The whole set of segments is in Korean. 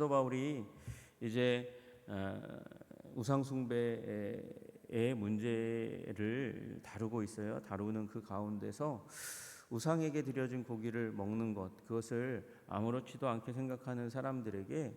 사도 바울이 이제 어, 우상 숭배의 문제를 다루고 있어요. 다루는 그 가운데서 우상에게 드려진 고기를 먹는 것 그것을 아무렇지도 않게 생각하는 사람들에게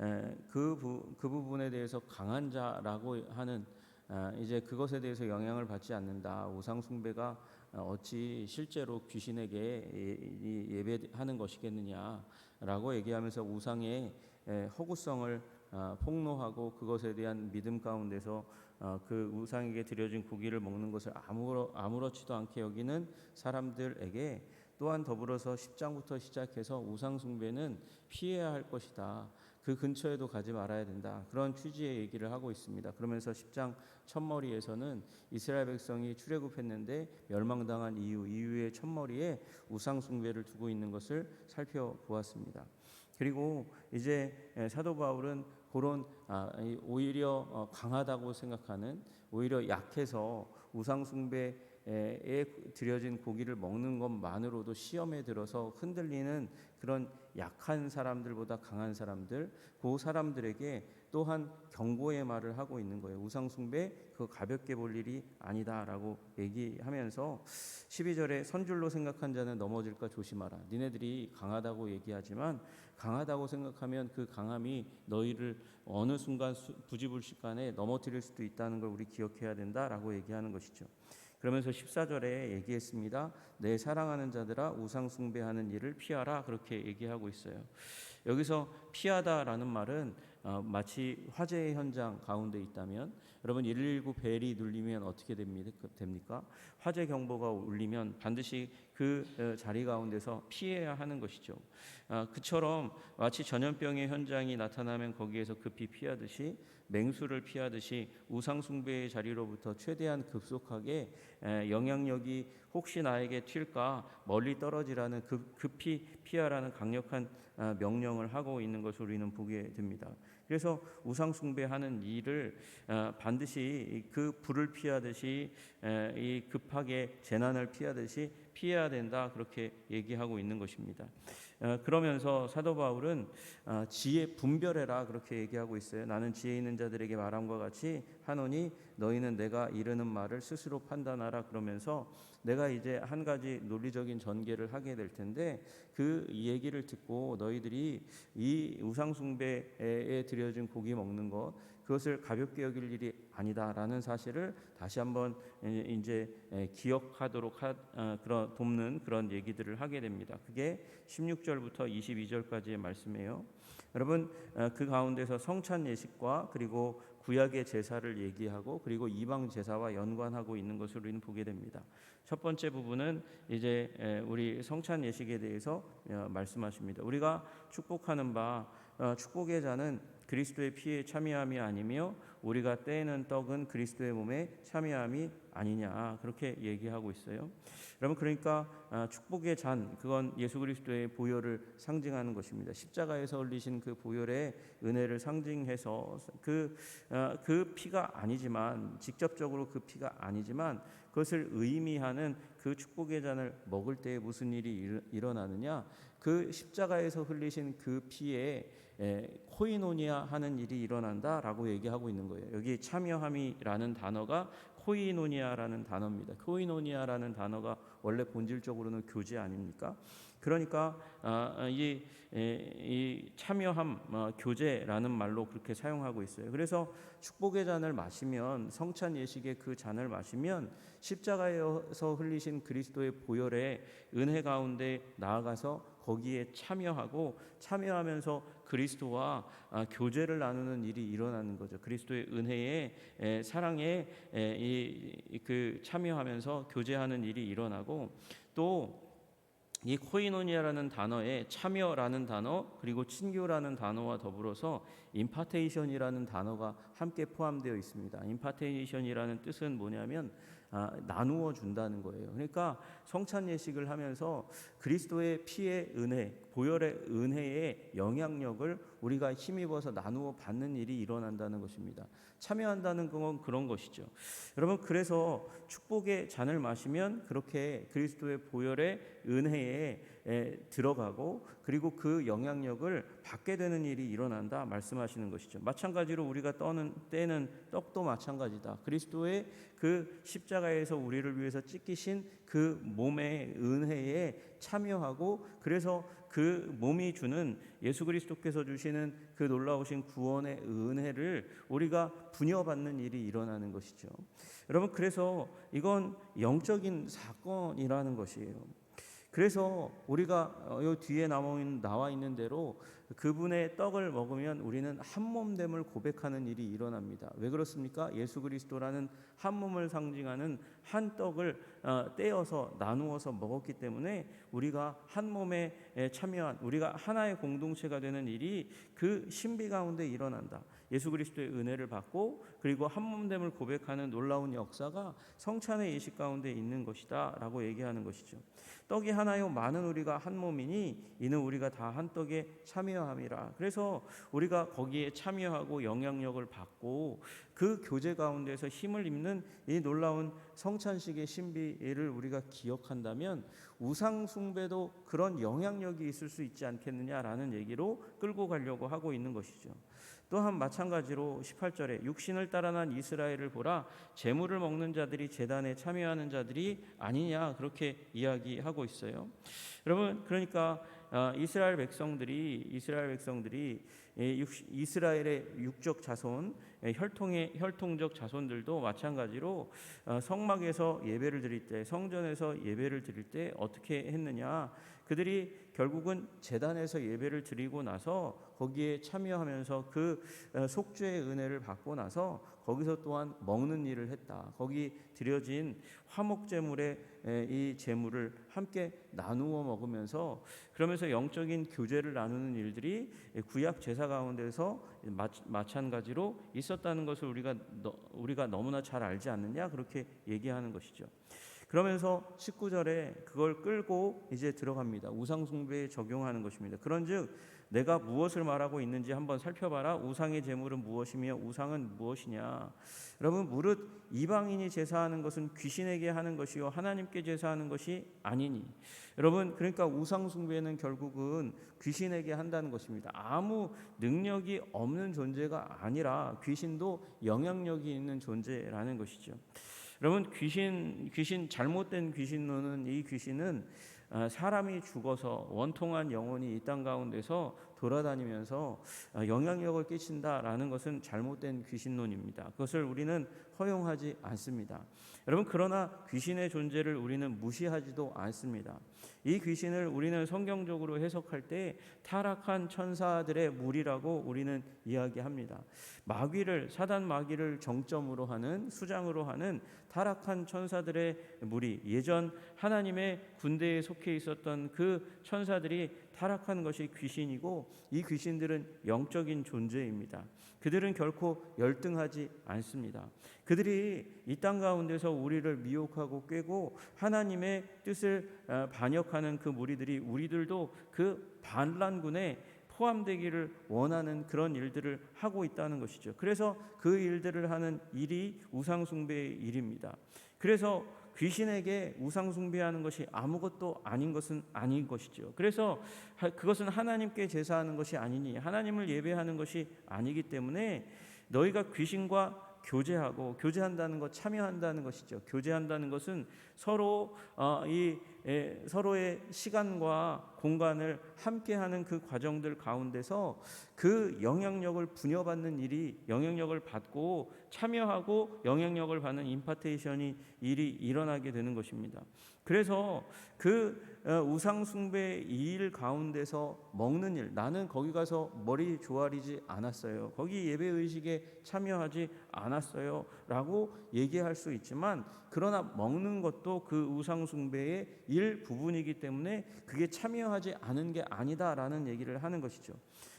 에, 그, 부분에 대해서 강한 자라고 하는 아, 이제 그것에 대해서 영향을 받지 않는다. 우상 숭배가 어찌 실제로 귀신에게 예- 이 예배하는 것이겠느냐라고 얘기하면서 우상의 에, 허구성을 아, 폭로하고 그것에 대한 믿음 가운데서 어, 그 우상에게 드려진 고기를 먹는 것을 아무렇, 아무렇지도 않게 여기는 사람들에게 또한 더불어서 10장부터 시작해서 우상 숭배는 피해야 할 것이다. 그 근처에도 가지 말아야 된다. 그런 취지의 얘기를 하고 있습니다. 그러면서 10장 첫머리에서는 이스라엘 백성이 출애굽했는데 멸망당한 이유, 이유의 첫머리에 우상 숭배를 두고 있는 것을 살펴보았습니다. 그리고 이제 사도 바울은 그런 아, 이 오히려 어, 강하다고 생각하는 오히려 약해서 우상 숭배 에 드려진 고기를 먹는 것만으로도 시험에 들어서 흔들리는 그런 약한 사람들보다 강한 사람들, 그 사람들에게 또한 경고의 말을 하고 있는 거예요. 우상 숭배 그 가볍게 볼 일이 아니다라고 얘기하면서 12절에 선줄로 생각한 자는 넘어질까 조심하라. 니네들이 강하다고 얘기하지만 강하다고 생각하면 그 강함이 너희를 어느 순간 수- 부지불식간에 넘어뜨릴 수도 있다는 걸 우리 기억해야 된다라고 얘기하는 것이죠. 그러면서 14절에 얘기했습니다. 내 사랑하는 자들아 우상 숭배하는 일을 피하라 그렇게 얘기하고 있어요. 여기서 피하다라는 말은 어, 마치 화재의 현장 가운데 있다면 여러분 119 벨이 눌리면 어떻게 됩니까? 됩니까? 화재 경보가 울리면 반드시 그 어, 자리 가운데서 피해야 하는 것이죠. 아, 그처럼 마치 전염병의 현장이 나타나면 거기에서 급히 피하듯이 맹수를 피하듯이 우상 숭배의 자리로부터 최대한 급속하게 에, 영향력이 혹시 나에게 튈까 멀리 떨어지라는 급, 급히 피하라는 강력한 아, 명령을 하고 있는 것을 우리는 보게 됩니다. 그래서 우상 숭배하는 일을 아, 반드시 그 불을 피하듯이 에, 이 급하게 재난을 피하듯이 피해야 된다 그렇게 얘기하고 있는 것입니다. 어, 그러면서 사도 바울은 어, 지혜 분별해라 그렇게 얘기하고 있어요. 나는 지혜 있는 자들에게 말함과 같이 하노니 너희는 내가 이르는 말을 스스로 판단하라 그러면서 내가 이제 한 가지 논리적인 전개를 하게 될 텐데 그 얘기를 듣고 너희들이 이 우상 숭배에 드려진 고기 먹는 것 그것을 가볍게 여길 일이 아니다라는 사실을 다시 한번 이제 기억하도록 하, 어, 그런 돕는 그런 얘기들을 하게 됩니다. 그게 16절부터 22절까지의 말씀이에요. 여러분 어, 그 가운데서 성찬 예식과 그리고 구약의 제사를 얘기하고 그리고 이방 제사와 연관하고 있는 것을 우리는 보게 됩니다. 첫 번째 부분은 이제 에, 우리 성찬 예식에 대해서 어, 말씀하십니다. 우리가 축복하는 바 어, 축복의 자는 그리스도의 피에 참여함이 아니며 우리가 떼는 떡은 그리스도의 몸에 참여함이 아니냐 그렇게 얘기하고 있어요. 여러분 그러니까 아, 축복의 잔 그건 예수 그리스도의 보혈을 상징하는 것입니다. 십자가에서 흘리신 그 보혈의 은혜를 상징해서 그, 아, 그 피가 아니지만 직접적으로 그 피가 아니지만 그것을 의미하는 그 축복의 잔을 먹을 때 무슨 일이 일- 일어나느냐 그 십자가에서 흘리신 그 피에 에, 코이노니아 하는 일이 일어난다라고 얘기하고 있는 거예요. 여기 참여함이라는 단어가 코이노니아라는 단어입니다. 코이노니아라는 단어가 원래 본질적으로는 교제 아닙니까? 그러니까 아, 이, 에, 이 참여함, 어, 교제라는 말로 그렇게 사용하고 있어요. 그래서 축복의 잔을 마시면 성찬 예식의 그 잔을 마시면 십자가에서 흘리신 그리스도의 보혈의 은혜 가운데 나아가서 거기에 참여하고 참여하면서 그리스도와 아, 교제를 나누는 일이 일어나는 거죠. 그리스도의 은혜에 에, 사랑에 그 참여하면서 교제하는 일이 일어나고 또이 코이노니아라는 단어에 참여라는 단어 그리고 친교라는 단어와 더불어서 임파테이션이라는 단어가 함께 포함되어 있습니다. 임파테이션이라는 뜻은 뭐냐면 아, 나누어 준다는 거예요. 그러니까 성찬 예식을 하면서 그리스도의 피의 은혜, 보혈의 은혜의 영향력을 우리가 힘입어서 나누어 받는 일이 일어난다는 것입니다. 참여한다는 건 그런 것이죠. 여러분 그래서 축복의 잔을 마시면 그렇게 그리스도의 보혈의 은혜에 에, 들어가고 그리고 그 영향력을 받게 되는 일이 일어난다 말씀하시는 것이죠. 마찬가지로 우리가 떠는 떼는 떡도 마찬가지다. 그리스도의 그 십자가에서 우리를 위해서 찢기신 그 몸의 은혜에 참여하고 그래서 그 몸이 주는 예수 그리스도께서 주시는 그 놀라우신 구원의 은혜를 우리가 부여받는 일이 일어나는 것이죠. 여러분 그래서 이건 영적인 사건이라는 것이에요. 그래서 우리가 어, 요 뒤에 나와 있는 대로 그분의 떡을 먹으면 우리는 한 몸됨을 고백하는 일이 일어납니다. 왜 그렇습니까? 예수 그리스도라는 한 몸을 상징하는 한 떡을 어, 떼어서 나누어서 먹었기 때문에 우리가 한 몸에 참여한 우리가 하나의 공동체가 되는 일이 그 신비 가운데 일어난다. 예수 그리스도의 은혜를 받고 그리고 한 몸됨을 고백하는 놀라운 역사가 성찬의 예식 가운데 있는 것이다라고 얘기하는 것이죠. 떡이 하나요 많은 우리가 한 몸이니 이는 우리가 다 한 떡에 참여함이라. 그래서 우리가 거기에 참여하고 영향력을 받고 그 교제 가운데서 힘을 입는 이 놀라운 성찬식의 신비를 우리가 기억한다면 우상 숭배도 그런 영향력이 있을 수 있지 않겠느냐라는 얘기로 끌고 가려고 하고 있는 것이죠. 또한 마찬가지로 18절에 육신을 따라 난 이스라엘을 보라 재물을 먹는 자들이 제단에 참여하는 자들이 아니냐 그렇게 이야기하고 있어요. 여러분 그러니까 아, 이스라엘 백성들이 이스라엘 백성들이 이스라엘의 육적 자손 혈통의 혈통적 자손들도 마찬가지로 어, 성막에서 예배를 드릴 때 성전에서 예배를 드릴 때 어떻게 했느냐? 그들이 결국은 재단에서 예배를 드리고 나서 거기에 참여하면서 그 어, 속죄의 은혜를 받고 나서 거기서 또한 먹는 일을 했다. 거기 드려진 화목 제물의 이 제물을 함께 나누어 먹으면서 그러면서 영적인 교제를 나누는 일들이 구약 제사 가운데서 마찬가지로 있었다는 것을 우리가 우리가 너무나 잘 알지 않느냐 그렇게 얘기하는 것이죠. 그러면서 19절에 그걸 끌고 이제 들어갑니다. 우상 숭배에 적용하는 것입니다. 그런즉 내가 무엇을 말하고 있는지 한번 살펴봐라. 우상의 제물은 무엇이며 우상은 무엇이냐? 여러분 무릇 이방인이 제사하는 것은 귀신에게 하는 것이요 하나님께 제사하는 것이 아니니. 여러분 그러니까 우상 숭배는 결국은 귀신에게 한다는 것입니다. 아무 능력이 없는 존재가 아니라 귀신도 영향력이 있는 존재라는 것이죠. 여러분 귀신 귀신 잘못된 귀신론은 이 귀신은 어, 사람이 죽어서 원통한 영혼이 이 땅 가운데서 돌아다니면서 어, 영향력을 끼친다라는 것은 잘못된 귀신론입니다. 그것을 우리는 허용하지 않습니다. 여러분 그러나 귀신의 존재를 우리는 무시하지도 않습니다. 이 귀신을 우리는 성경적으로 해석할 때 타락한 천사들의 무리라고 우리는 이야기합니다. 마귀를 사단 마귀를 정점으로 하는 수장으로 하는 타락한 천사들의 무리 예전 하나님의 군대에 속해 있었던 그 천사들이 타락한 것이 귀신이고 이 귀신들은 영적인 존재입니다. 그들은 결코 열등하지 않습니다. 그들이 이 땅 가운데서 우리를 미혹하고 꿰고 하나님의 뜻을 어, 반역하는 그 무리들이 우리들도 그 반란군에 포함되기를 원하는 그런 일들을 하고 있다는 것이죠. 그래서 그 일들을 하는 일이 우상숭배의 일입니다. 그래서 귀신에게 우상 숭배하는 것이 아무것도 아닌 것은 아닌 것이죠. 그래서 그것은 하나님께 제사하는 것이 아니니 하나님을 예배하는 것이 아니기 때문에 너희가 귀신과 교제하고 교제한다는 것 참여한다는 것이죠. 교제한다는 것은 서로 어, 이 에, 서로의 시간과 공간을 함께하는 그 과정들 가운데서 그 영향력을 부여받는 일이 영향력을 받고 참여하고 영향력을 받는 임파테이션이 일이 일어나게 되는 것입니다. 그래서 그 어, 우상 숭배 일 가운데서 먹는 일 나는 거기 가서 머리 조아리지 않았어요. 거기 예배 의식에 참여하지 않았어요라고 얘기할 수 있지만 그러나 먹는 것도 그 우상 숭배의 일 부분이기 때문에 그게 참여하지 않은 게 아니다라는 얘기를 하는 것이죠.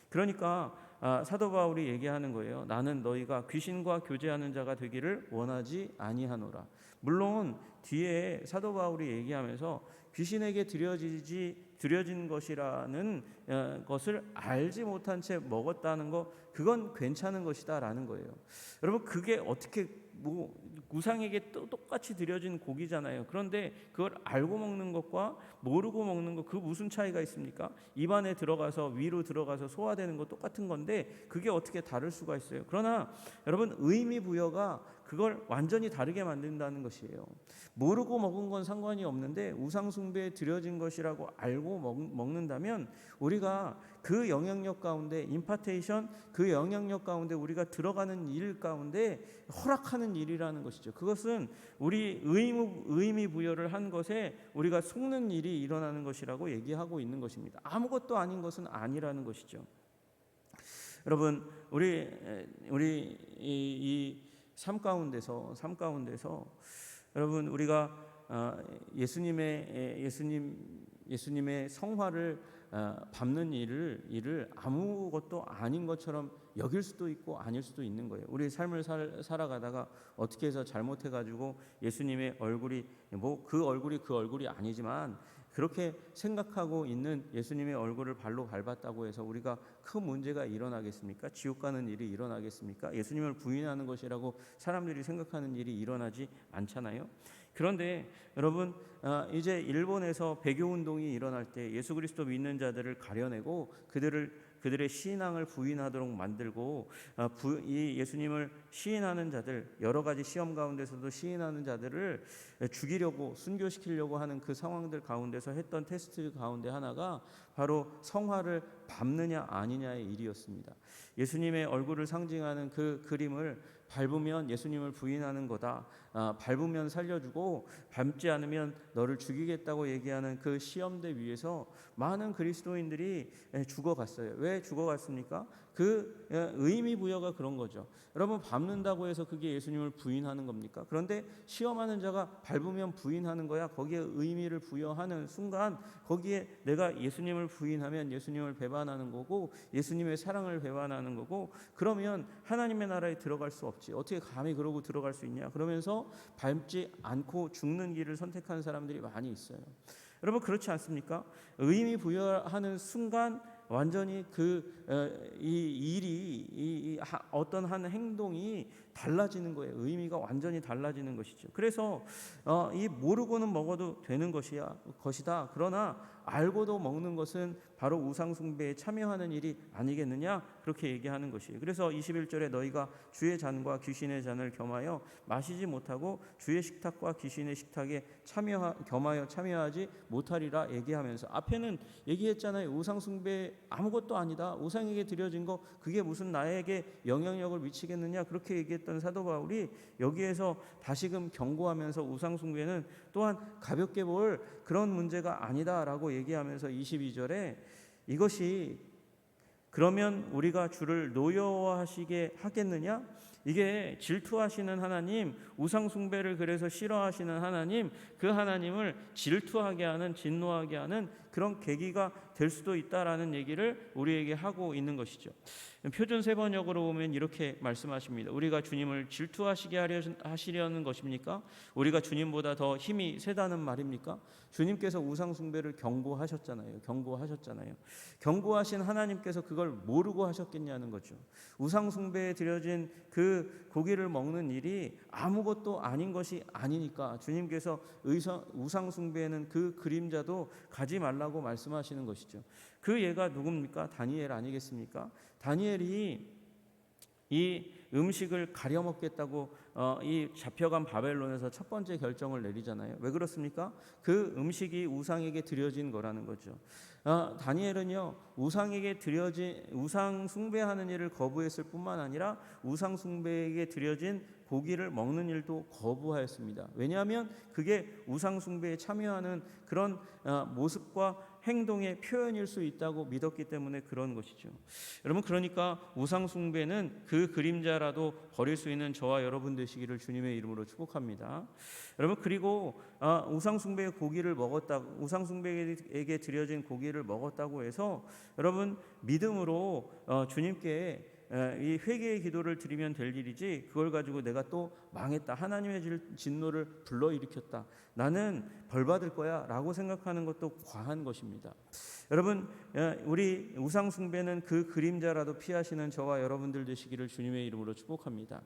그러니까 아, 사도 바울이 얘기하는 거예요. 나는 너희가 귀신과 교제하는 자가 되기를 원하지 아니하노라. 물론 뒤에 사도 바울이 얘기하면서 귀신에게 드려지지 드려진 것이라는 어, 것을 알지 못한 채 먹었다는 거 그건 괜찮은 것이다라는 거예요. 여러분 그게 어떻게 뭐 우상에게 또 똑같이 드려진 고기잖아요. 그런데 그걸 알고 먹는 것과 모르고 먹는 것 그 무슨 차이가 있습니까? 입안에 들어가서 위로 들어가서 소화되는 거 똑같은 건데 그게 어떻게 다를 수가 있어요? 그러나 여러분 의미 부여가 그걸 완전히 다르게 만든다는 것이에요. 모르고 먹은 건 상관이 없는데 우상 숭배에 드려진 것이라고 알고 먹, 는다면 우리가 그 영향력 가운데 임파테이션 그 영향력 가운데 우리가 들어가는 일 가운데 허락하는 일이라는 것이죠. 그것은 우리 의무, 의미 부여를 한 것에 우리가 속는 일이 일어나는 것이라고 얘기하고 있는 것입니다. 아무것도 아닌 것은 아니라는 것이죠. 여러분 우리 우리 이 삶 가운데서 삶 가운데서 여러분 우리가 어, 예수님의 예수님 예수님의 성화를 어, 밟는 일을 일을 아무것도 아닌 것처럼 여길 수도 있고 아닐 수도 있는 거예요. 우리 삶을 살, 살아가다가 어떻게 해서 잘못해 가지고 예수님의 얼굴이 뭐 그 얼굴이 그 얼굴이 아니지만 그렇게 생각하고 있는 예수님의 얼굴을 발로 밟았다고 해서 우리가 큰 문제가 일어나겠습니까? 지옥 가는 일이 일어나겠습니까? 예수님을 부인하는 것이라고 사람들이 생각하는 일이 일어나지 않잖아요. 그런데 여러분 아, 이제 일본에서 배교 운동이 일어날 때 예수 그리스도 믿는 자들을 가려내고 그들을 그들의 신앙을 부인하도록 만들고 아, 이 예수님을 시인하는 자들 여러 가지 시험 가운데서도 시인하는 자들을 죽이려고 순교시키려고 하는 그 상황들 가운데서 했던 테스트 가운데 하나가 바로 성화를 밟느냐 아니냐의 일이었습니다. 예수님의 얼굴을 상징하는 그 그림을 밟으면 예수님을 부인하는 거다. 아, 밟으면 살려주고 밟지 않으면 너를 죽이겠다고 얘기하는 그 시험대 위에서 많은 그리스도인들이 죽어갔어요. 왜 죽어갔습니까? 그 의미 부여가 그런 거죠. 여러분 밟는다고 해서 그게 예수님을 부인하는 겁니까? 그런데 시험하는 자가 밟으면 부인하는 거야. 거기에 의미를 부여하는 순간 거기에 내가 예수님을 부인하면 예수님을 배반하는 거고 예수님의 사랑을 배반하는 거고 그러면 하나님의 나라에 들어갈 수 없지. 어떻게 감히 그러고 들어갈 수 있냐? 그러면서 밟지 않고 죽는 길을 선택하는 사람들이 많이 있어요. 여러분 그렇지 않습니까? 의미 부여하는 순간 완전히 그이 어, 일이 이 어떤 한 행동이 달라지는 거예요. 의미가 완전히 달라지는 것이죠. 그래서 어, 이 모르고는 먹어도 되는 것이야 것이다. 그러나 알고도 먹는 것은 바로 우상 숭배에 참여하는 일이 아니겠느냐 그렇게 얘기하는 것이에요. 그래서 21절에 너희가 주의 잔과 귀신의 잔을 겸하여 마시지 못하고 주의 식탁과 귀신의 식탁에 참여 겸하여 참여하지 못하리라 얘기하면서 앞에는 얘기했잖아요. 우상 숭배 아무것도 아니다. 우상에게 드려진 거 그게 무슨 나에게 영향력을 미치겠느냐 그렇게 얘기했던 사도 바울이 여기에서 다시금 경고하면서 우상 숭배는 또한 가볍게 볼 그런 문제가 아니다라고 얘기하면서 22절에 이것이 그러면 우리가 주를 노여워하시게 하겠느냐? 이게 질투하시는 하나님, 우상 숭배를 그래서 싫어하시는 하나님, 그 하나님을 질투하게 하는 진노하게 하는 그런 계기가 될 수도 있다라는 얘기를 우리에게 하고 있는 것이죠. 표준 세 번역으로 보면 이렇게 말씀하십니다. 우리가 주님을 질투하시게 하시려는 것입니까? 우리가 주님보다 더 힘이 세다는 말입니까? 주님께서 우상 숭배를 경고하셨잖아요. 경고하셨잖아요. 경고하신 하나님께서 그걸 모르고 하셨겠냐는 거죠. 우상 숭배에 드려진 그 고기를 먹는 일이 아무것도 아닌 것이 아니니까 주님께서 의성, 우상 숭배에는 그 그림자도 가지 말라 고 말씀하시는 것이죠. 그 예가 누굽니까? 다니엘 아니겠습니까? 다니엘이 이 음식을 가려 먹겠다고 어, 이 잡혀간 바벨론에서 첫 번째 결정을 내리잖아요. 왜 그렇습니까? 그 음식이 우상에게 드려진 거라는 거죠. 어, 다니엘은요 우상에게 드려진 우상 숭배하는 일을 거부했을 뿐만 아니라 우상 숭배에게 드려진 고기를 먹는 일도 거부하였습니다. 왜냐하면 그게 우상 숭배에 참여하는 그런 어, 모습과 행동의 표현일 수 있다고 믿었기 때문에 그런 것이죠. 여러분 그러니까 우상 숭배는 그 그림자라도 버릴 수 있는 저와 여러분 되시기를 주님의 이름으로 축복합니다. 여러분 그리고 아, 우상 숭배의 고기를 먹었다 우상 숭배에게 드려진 고기를 먹었다고 해서 여러분 믿음으로 어, 주님께 에, 이 회개의 기도를 드리면 될 일이지 그걸 가지고 내가 또 망했다 하나님의 질- 진노를 불러일으켰다 나는 벌 받을 거야라고 생각하는 것도 과한 것입니다. 여러분 에, 우리 우상 숭배는 그 그림자라도 피하시는 저와 여러분들 되시기를 주님의 이름으로 축복합니다.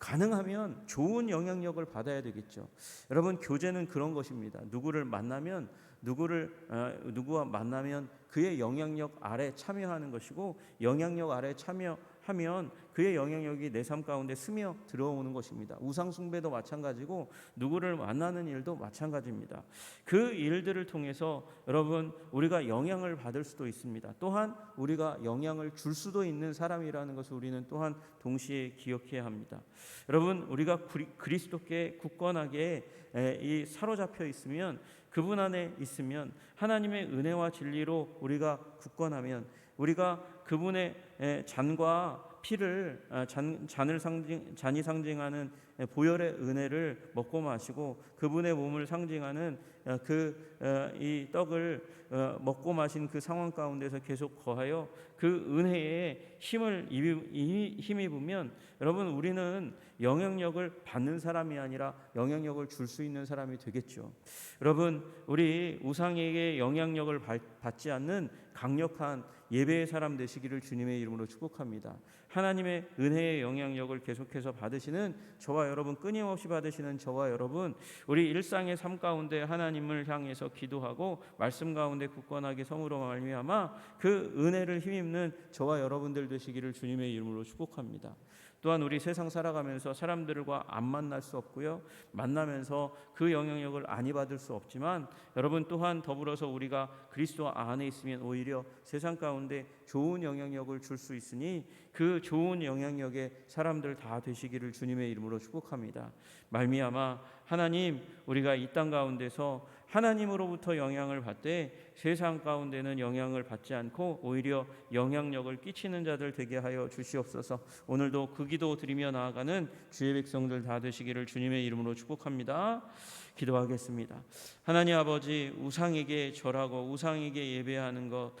가능하면 좋은 영향력을 받아야 되겠죠. 여러분 교제는 그런 것입니다. 누구를 만나면 누구를 어, 누구와 만나면 그의 영향력 아래 참여하는 것이고 영향력 아래 참여 하면 그의 영향력이 내 삶 가운데 스며 들어오는 것입니다. 우상 숭배도 마찬가지고 누구를 만나는 일도 마찬가지입니다. 그 일들을 통해서 여러분 우리가 영향을 받을 수도 있습니다. 또한 우리가 영향을 줄 수도 있는 사람이라는 것을 우리는 또한 동시에 기억해야 합니다. 여러분 우리가 그리- 그리스도께 굳건하게 에, 이 사로잡혀 있으면 그분 안에 있으면 하나님의 은혜와 진리로 우리가 굳건하면 우리가 그분의 에, 잔과 피를 아, 잔, 잔을 상징 잔이 상징하는 에, 보혈의 은혜를 먹고 마시고 그분의 몸을 상징하는 그 이 떡을 어, 먹고 마신 그 상황 가운데서 계속 거하여 그 은혜에 힘을 힘입으면 여러분 우리는 영향력을 받는 사람이 아니라 영향력을 줄 수 있는 사람이 되겠죠. 여러분 우리 우상에게 영향력을 받- 받지 않는 강력한 예배의 사람 되시기를 주님의 이름으로 축복합니다. 하나님의 은혜의 영향력을 계속해서 받으시는 저와 여러분 끊임없이 받으시는 저와 여러분 우리 일상의 삶 가운데 하나님을 향해서 기도하고 말씀 가운데 굳건하게 성으로 말미암아 그 은혜를 힘입는 저와 여러분들 되시기를 주님의 이름으로 축복합니다. 또한 우리 세상 살아가면서 사람들과 안 만날 수 없고요. 만나면서 그 영향력을 안이 받을 수 없지만 여러분 또한 더불어서 우리가 그리스도 안에 있으면 오히려 세상 가운데 좋은 영향력을 줄 수 있으니 그 좋은 영향력의 사람들 다 되시기를 주님의 이름으로 축복합니다. 말미암아 하나님 우리가 이 땅 가운데서 하나님으로부터 영향을 받되 세상 가운데는 영향을 받지 않고 오히려 영향력을 끼치는 자들 되게 하여 주시옵소서. 오늘도 그 기도 드리며 나아가는 주의 백성들 다 되시기를 주님의 이름으로 축복합니다. 기도하겠습니다. 하나님 아버지 우상에게 절하고 우상에게 예배하는 것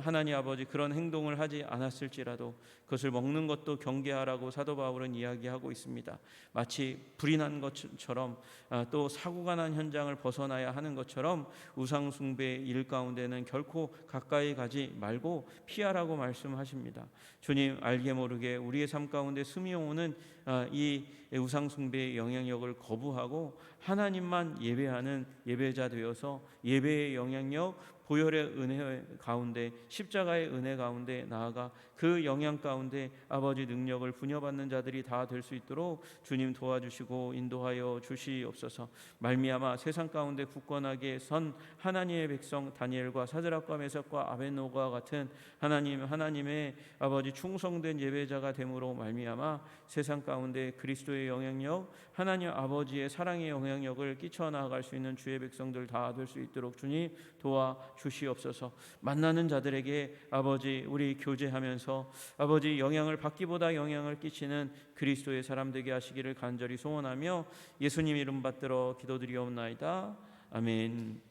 하나님 아버지 그런 행동을 하지 않았을지라도 그것을 먹는 것도 경계하라고 사도 바울은 이야기하고 있습니다. 마치 불이 난 것처럼 아, 또 사고가 난 현장을 벗어나야 하는 것처럼 우상 숭배의 일 가운데는 결코 가까이 가지 말고 피하라고 말씀하십니다. 주님 알게 모르게 우리의 삶 가운데 스미 오는 아, 이 우상 숭배의 영향력을 거부하고 하나님만 예배하는 예배자 되어서 예배의 영향력 보혈의 은혜 가운데 십자가의 은혜 가운데 나아가 그 영향 가운데 아버지 능력을 부여받는 자들이 다 될 수 있도록 주님 도와주시고 인도하여 주시옵소서. 말미암아 세상 가운데 굳건하게 선 하나님의 백성 다니엘과 사드락과 메삭과 아벤노가 같은 하나님 하나님의 아버지 충성된 예배자가 됨으로 말미암아 세상 가운데 그리스도의 영향력 하나님 아버지의 사랑의 영향력을 끼쳐 나아갈 수 있는 주의 백성들 다 될 수 있도록 주님 도와 주시옵소서. 만나는 자들에게 아버지 우리 교제하면 서 아버지 영향을 받기보다 영향을 끼치는 그리스도의 사람 되게 하시기를 간절히 소원하며 예수님 이름 받들어 기도드리옵나이다. 아멘.